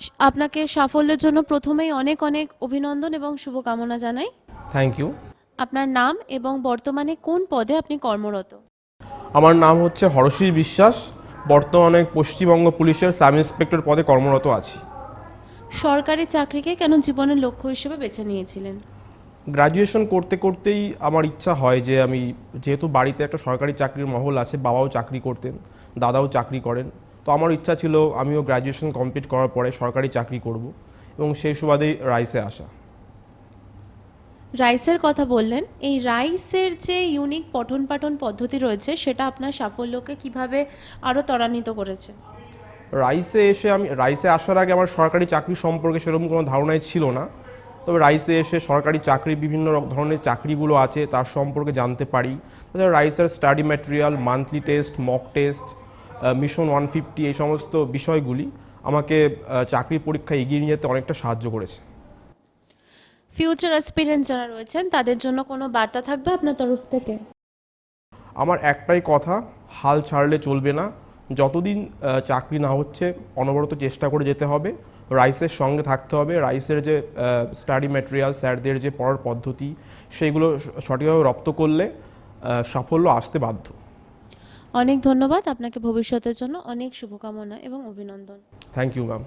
আপনাকে সাফল্যের জন্য প্রথমেই অনেক অনেক অভিনন্দন এবং শুভকামনা জানাই। থ্যাংক ইউ আপনার নাম এবং বর্তমানে কোন পদে আপনি কর্মরত? আমার নাম হচ্ছে হরশী বিশ্বাস। বর্তমানে পশ্চিমবঙ্গ পুলিশের সাব ইন্সপেক্টর পদে কর্মরত আছি। সরকারি চাকরিকে কেন জীবনের লক্ষ্য হিসেবে বেছে নিয়েছিলেন? গ্রাজুয়েশন করতে করতেই আমার ইচ্ছা হয় যে আমি যেহেতু বাড়িতে একটা সরকারি চাকরির মহল আছে বাবাও চাকরি করতেন দাদাও চাকরি করেন তো আমার ইচ্ছা ছিল আমিও গ্র্যাজুয়েশন কমপ্লিট করার পরে সরকারি চাকরি করব এবং সেই সুবাদেই রাইসে আসা। রাইসের কথা বললেন। এই রাইসের যে ইউনিক পঠন পাঠন পদ্ধতি রয়েছে সেটা আপনার সাফল্যকে কীভাবে আরও ত্বরান্বিত করেছে? রাইসে এসে আমি রাইসে আসার আগে আমার সরকারি চাকরি সম্পর্কে সেরকম কোনো ধারণাই ছিল না। তবে রাইসে এসে সরকারি চাকরি বিভিন্ন ধরনের চাকরিগুলো আছে তার সম্পর্কে জানতে পারি। তাছাড়া রাইসের study material monthly test mock test mission one fifty এই সমস্ত বিষয়গুলি আমাকে চাকরি পরীক্ষায় এগিয়ে নিয়ে যেতে অনেকটা সাহায্য করেছে। ফিউচার অ্যাসপিরেন্ট যারা রয়েছেন তাদের জন্য কোনো বার্তা থাকবে আপনার তরফ থেকে? আমার একটাই কথা হাল ছাড়লে চলবে না। যতদিন চাকরি না হচ্ছে অনবরত চেষ্টা করে যেতে হবে। রাইসের সঙ্গে থাকতে হবে। রাইসের যে স্টাডি ম্যাটেরিয়াল স্যারদের যে পড়ার পদ্ধতি সেইগুলো স- সঠিকভাবে রপ্ত করলে সাফল্য আসতে বাধ্য। অনেক ধন্যবাদ। আপনাকে ভবিষ্যতের জন্য অনেক শুভকামনা এবং অভিনন্দন। Thank you ma'am